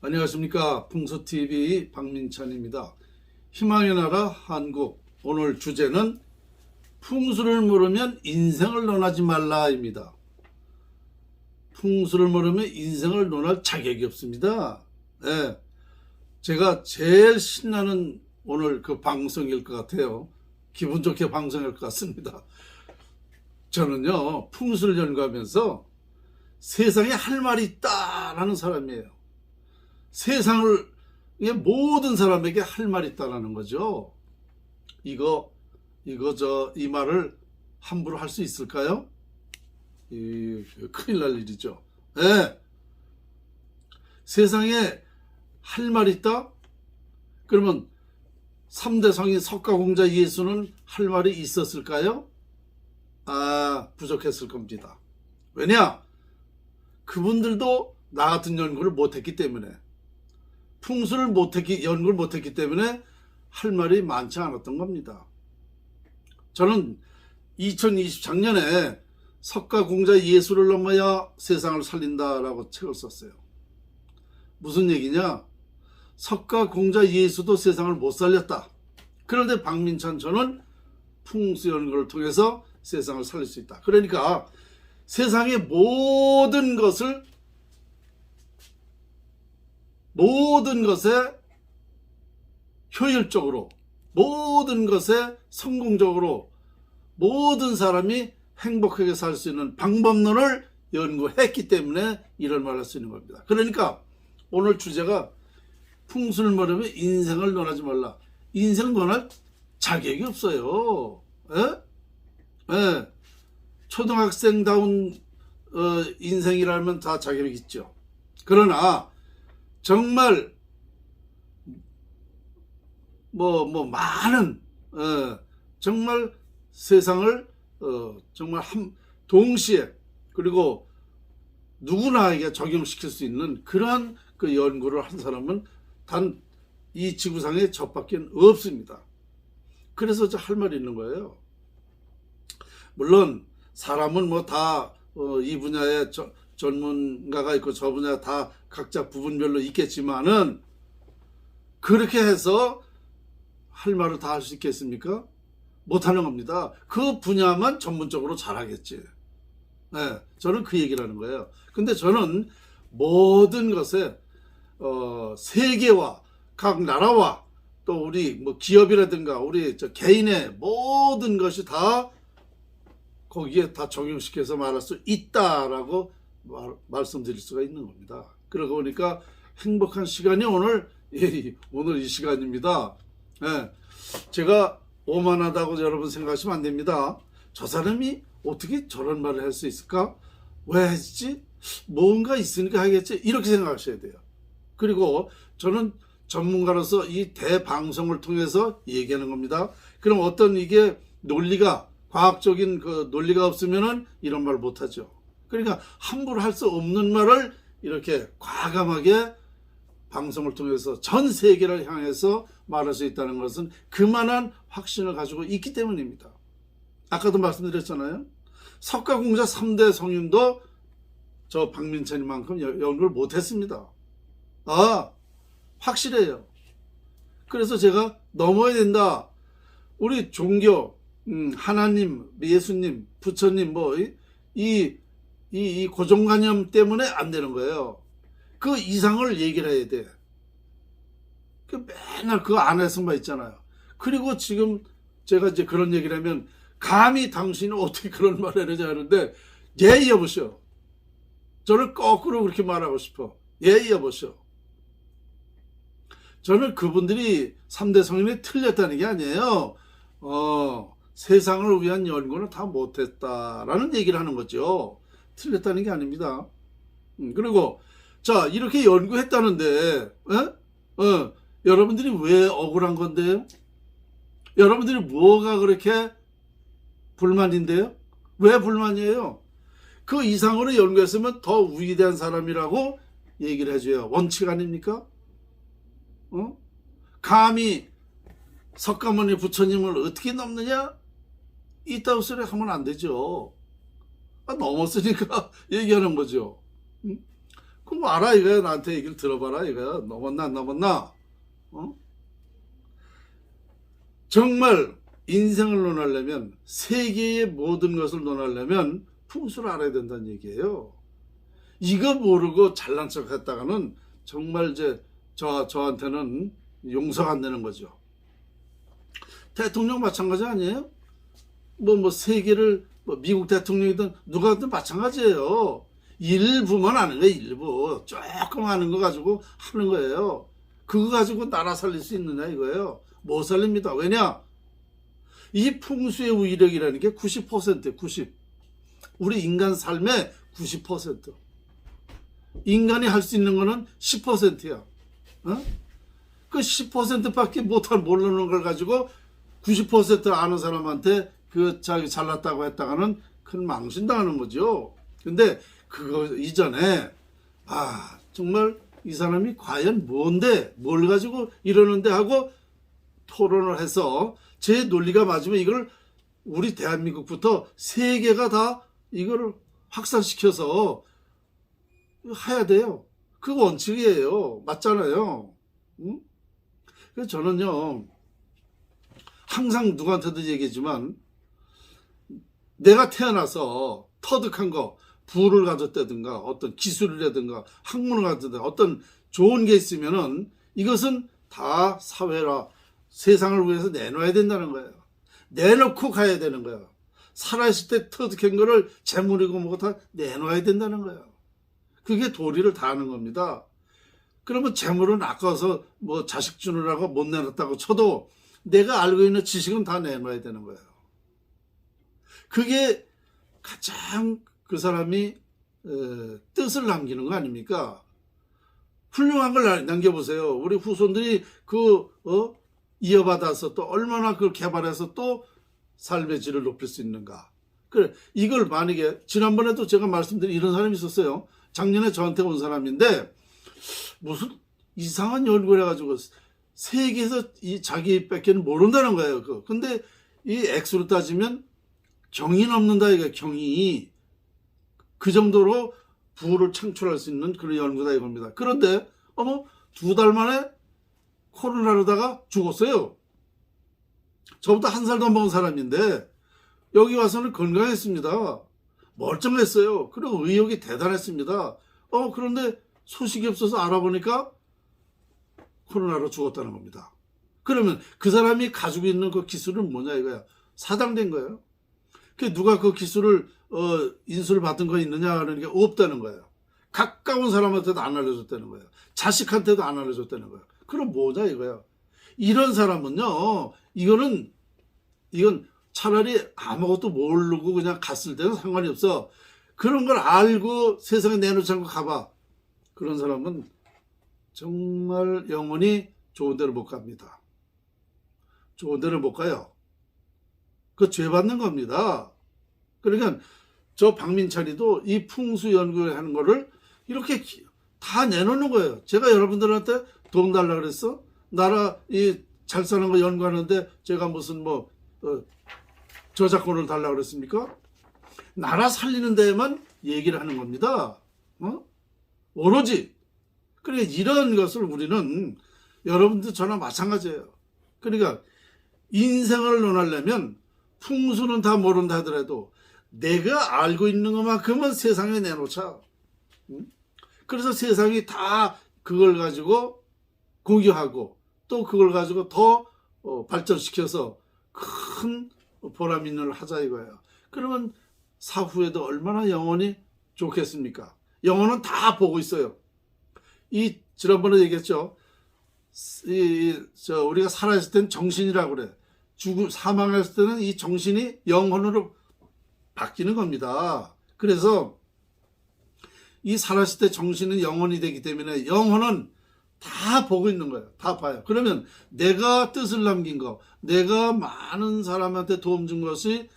안녕하십니까 풍수TV 박민찬입니다. 희망의 나라 한국 오늘 주제는 풍수를 모르면 인생을 논하지 말라입니다. 풍수를 모르면 인생을 논할 자격이 없습니다. 예. 제가 제일 신나는 오늘 그 방송일 것 같아요. 기분 좋게 방송할 것 같습니다. 저는요, 풍수를 연구하면서 세상에 할 말이 있다라는 사람이에요. 세상을 의 모든 사람에게 할 말이 있다라는 거죠. 이거 이거 저 이 말을 함부로 할 수 있을까요? 이 큰일 날 일이죠. 예. 세상에 할 말이 있다? 그러면 3대 성인 석가공자 예수는 할 말이 있었을까요? 아, 부족했을 겁니다. 왜냐? 그분들도 나 같은 연구를 못했기 때문에 풍수를 못했기 연구를 못했기 때문에 할 말이 많지 않았던 겁니다. 저는 2020 작년에 석가 공자 예수를 넘어야 세상을 살린다라고 책을 썼어요. 무슨 얘기냐? 석가 공자 예수도 세상을 못 살렸다. 그런데 박민찬 저는 풍수 연구를 통해서 세상을 살릴 수 있다. 그러니까 세상의 모든 것을 모든 것에 효율적으로 모든 것에 성공적으로 모든 사람이 행복하게 살 수 있는 방법론을 연구했기 때문에 이런 말을 할 수 있는 겁니다. 그러니까 오늘 주제가 모르면 인생을 논하지 말라. 인생 논할 자격이 없어요. 예? 예. 초등학생다운 어, 인생이라면 다 자격이 있죠. 그러나 정말 뭐뭐 많은 어, 정말 세상을 어, 정말 한 동시에 그리고 누구나에게 적용시킬 수 있는 그러한 그 연구를 한 사람은 단 이 지구상에 저밖에 없습니다. 그래서 저 할 말이 있는 거예요. 물론 사람은 뭐 다이 분야에 저- 전문가가 있고 저 분야 다 각자 부분별로 있겠지만은 그렇게 해서 할 말을 다 할 수 있겠습니까? 못하는 겁니다. 그 분야만 전문적으로 잘하겠지. 네, 저는 그 얘기를 하는 거예요. 근데 저는 모든 것에 어, 세계와 각 나라와 또 우리 뭐 기업이라든가 우리 저 개인의 모든 것이 다 거기에 다 적용시켜서 말할 수 있다라고 말, 말씀드릴 수가 있는 겁니다. 그러고 보니까 행복한 시간이 오늘 이, 오늘 이 시간입니다. 예, 제가 오만하다고 여러분 생각하시면 안 됩니다. 저 사람이 어떻게 저런 말을 할 수 있을까? 왜 했지? 뭔가 있으니까 하겠지? 이렇게 생각하셔야 돼요. 그리고 저는 전문가로서 이 대방송을 통해서 얘기하는 겁니다. 그럼 어떤 이게 논리가 과학적인 그 논리가 없으면은 이런 말 못하죠. 그러니까 함부로 할 수 없는 말을 이렇게 과감하게 방송을 통해서 전 세계를 향해서 말할 수 있다는 것은 그만한 확신을 가지고 있기 때문입니다. 아까도 말씀드렸잖아요. 석가공자 3대 성인도 저 박민찬이만큼 여- 연구를 못했습니다. 아, 확실해요. 그래서 제가 넘어야 된다. 우리 종교, 음, 하나님, 예수님, 부처님, 뭐, 이, 이, 이, 이 고정관념 때문에 안 되는 거예요. 그 이상을 얘기를 해야 돼. 그 맨날 그 안에서만 있잖아요. 그리고 지금 제가 이제 그런 얘기를 하면, 감히 당신은 어떻게 그런 말을 하느냐 하는데, 예, 여보시오. 저를 거꾸로 그렇게 말하고 싶어. 예, 여보시오. 저는 그분들이 3대 성인이 틀렸다는 게 아니에요. 어, 세상을 위한 연구는 다 못했다라는 얘기를 하는 거죠. 틀렸다는 게 아닙니다. 음, 그리고, 자, 이렇게 연구했다는데, 에? 어, 여러분들이 왜 억울한 건데요? 여러분들이 뭐가 그렇게 불만인데요? 왜 불만이에요? 그 이상으로 연구했으면 더 위대한 사람이라고 얘기를 해줘요. 원칙 아닙니까? 어? 감히 석가모니 부처님을 어떻게 넘느냐? 이따위 소리 하면 안 되죠. 아, 넘었으니까 얘기하는 거죠. 음? 그거 알아 이거야 나한테 얘기를 들어봐라 이거야 넘었나 안 넘었나 어? 정말 인생을 논하려면 세계의 모든 것을 논하려면 풍수를 알아야 된다는 얘기예요. 이거 모르고 잘난 척 했다가는 정말 이제 저, 저한테는 용서가 안 되는 거죠. 대통령 마찬가지 아니에요? 뭐, 뭐, 세계를, 뭐, 미국 대통령이든 누가든 마찬가지예요. 일부만 하는 거예요, 일부. 조금 하는 거 가지고 하는 거예요. 그거 가지고 나라 살릴 수 있느냐, 이거예요. 못 살립니다. 왜냐? 이 풍수의 위력이라는 게 90%, 90. 우리 인간 삶의 90%. 인간이 할 수 있는 거는 10%야. 어? 그 10%밖에 못할 모르는 걸 가지고 90% 아는 사람한테 그 자기 잘났다고 했다가는 큰 망신 당하는 거죠. 근데 그거 이전에 아 정말 이 사람이 과연 뭔데 뭘 가지고 이러는데 하고 토론을 해서 제 논리가 맞으면 이걸 우리 대한민국부터 세계가 다 이거를 확산시켜서 해야 돼요. 그 원칙이에요. 맞잖아요. 응? 그래서 저는요, 항상 누구한테도 얘기했지만, 내가 태어나서 터득한 거, 부를 가졌다든가, 어떤 기술이라든가, 학문을 가졌다든가, 어떤 좋은 게 있으면은 이것은 다 사회라, 세상을 위해서 내놔야 된다는 거예요. 내놓고 가야 되는 거예요. 살아있을 때 터득한 거를 재물이고 뭐고 다 내놔야 된다는 거예요. 그게 도리를 다하는 겁니다. 그러면 재물은 아까워서 뭐 자식 주느라고 못 내놨다고 쳐도 내가 알고 있는 지식은 다 내놔야 되는 거예요. 그게 가장 그 사람이 에, 뜻을 남기는 거 아닙니까? 훌륭한 걸 남겨보세요. 우리 후손들이 그, 어, 이어받아서 또 얼마나 그걸 개발해서 또 삶의 질을 높일 수 있는가. 그래, 이걸 만약에, 지난번에도 제가 말씀드린 이런 사람이 있었어요. 작년에 저한테 온 사람인데, 무슨 이상한 연구를 해가지고, 세계에서 이 자기 뺏기는 모른다는 거예요. 그. 근데 이 액수로 따지면 경이 넘는다, 이거 경이. 그 정도로 부를 창출할 수 있는 그런 연구다 이겁니다. 그런데, 어머, 두 달 만에 코로나로다가 죽었어요. 저보다 한살더 먹은 사람인데 여기 와서는 건강했습니다. 멀쩡했어요. 그리고 의욕이 대단했습니다. 어 그런데 소식이 없어서 알아보니까 코로나로 죽었다는 겁니다. 그러면 그 사람이 가지고 있는 그 기술은 뭐냐 이거야. 사당된 거예요. 그 누가 그 기술을 어, 인수를 받은 거 있느냐 하는 게 없다는 거예요. 가까운 사람한테도 안 알려줬다는 거예요. 자식한테도 안 알려줬다는 거예요. 그럼 뭐냐 이거야. 이런 사람은요, 이거는, 이건 차라리 아무것도 모르고 그냥 갔을 때는 상관이 없어. 그런 걸 알고 세상에 내놓지 않고 가봐. 그런 사람은 정말 영원히 좋은 데를 못 갑니다. 좋은 데를 못 가요. 그 죄 받는 겁니다. 그러니까 저 박민철이도 이 풍수 연구를 하는 거를 이렇게 다 내놓는 거예요. 제가 여러분들한테 돈 달라 그랬어? 나라 이 잘 사는 거 연구하는데 제가 무슨 뭐 어, 저작권을 달라 그랬습니까? 나라 살리는 데에만 얘기를 하는 겁니다. 어? 오로지. 그러니까 이런 것을 우리는 여러분들 저나 마찬가지예요. 그러니까 인생을 논하려면 풍수는 다 모른다 하더라도 내가 알고 있는 것만큼은 세상에 내놓자. 응? 그래서 세상이 다 그걸 가지고 공유하고 또 그걸 가지고 더 어, 발전시켜서 큰 보람 있는 일 하자 이거예요. 그러면 사후에도 얼마나 영혼이 좋겠습니까? 영혼은 다 보고 있어요. 이 지난번에 얘기했죠. 이, 저 우리가 살아있을 때는 정신이라고 그래. 죽음 사망했을 때는 이 정신이 영혼으로 바뀌는 겁니다. 그래서 이 살았을 때 정신은 영혼이 되기 때문에 영혼은 다 보고 있는 거예요. 다 봐요. 그러면 내가 뜻을 남긴 거, 내가 많은 사람한테 도움 준 것이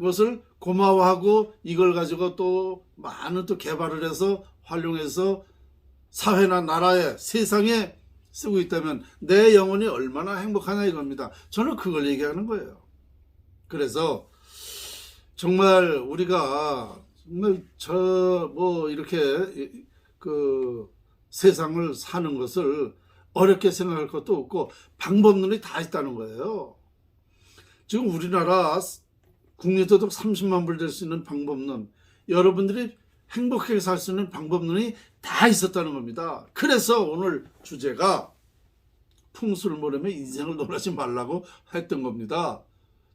것을 고마워하고 이걸 가지고 또 많은 또 개발을 해서 활용해서 사회나 나라에 세상에 쓰고 있다면 내 영혼이 얼마나 행복하냐 이겁니다. 저는 그걸 얘기하는 거예요. 그래서 정말 우리가 정말 저 뭐 이렇게 그 세상을 사는 것을 어렵게 생각할 것도 없고 방법론이 다 있다는 거예요. 지금 우리나라 국민소득 30만 불 될 수 있는 방법론, 여러분들이 행복하게 살 수 있는 방법론이 다 있었다는 겁니다. 그래서 오늘 주제가 풍수를 모르며 인생을 논하지 말라고 했던 겁니다.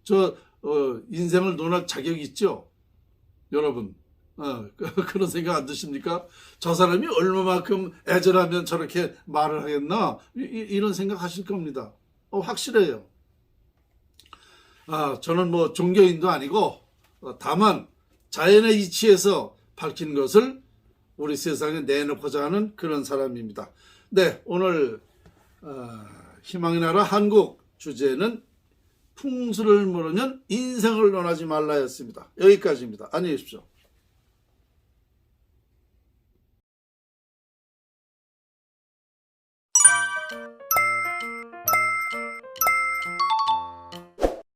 저 어, 인생을 논할 자격 있죠, 여러분. 어, 그런 생각 안 드십니까? 저 사람이 얼마만큼 애절하면 저렇게 말을 하겠나? 이, 런 생각 하실 겁니다. 어, 확실해요. 아, 저는 뭐 종교인도 아니고, 어, 다만 자연의 이치에서 밝힌 것을 우리 세상에 내놓고자 하는 그런 사람입니다. 네, 오늘 어, 희망의 나라 한국 주제는 풍수를 모르면 인생을 논하지 말라였습니다. 여기까지입니다. 안녕히 계십시오.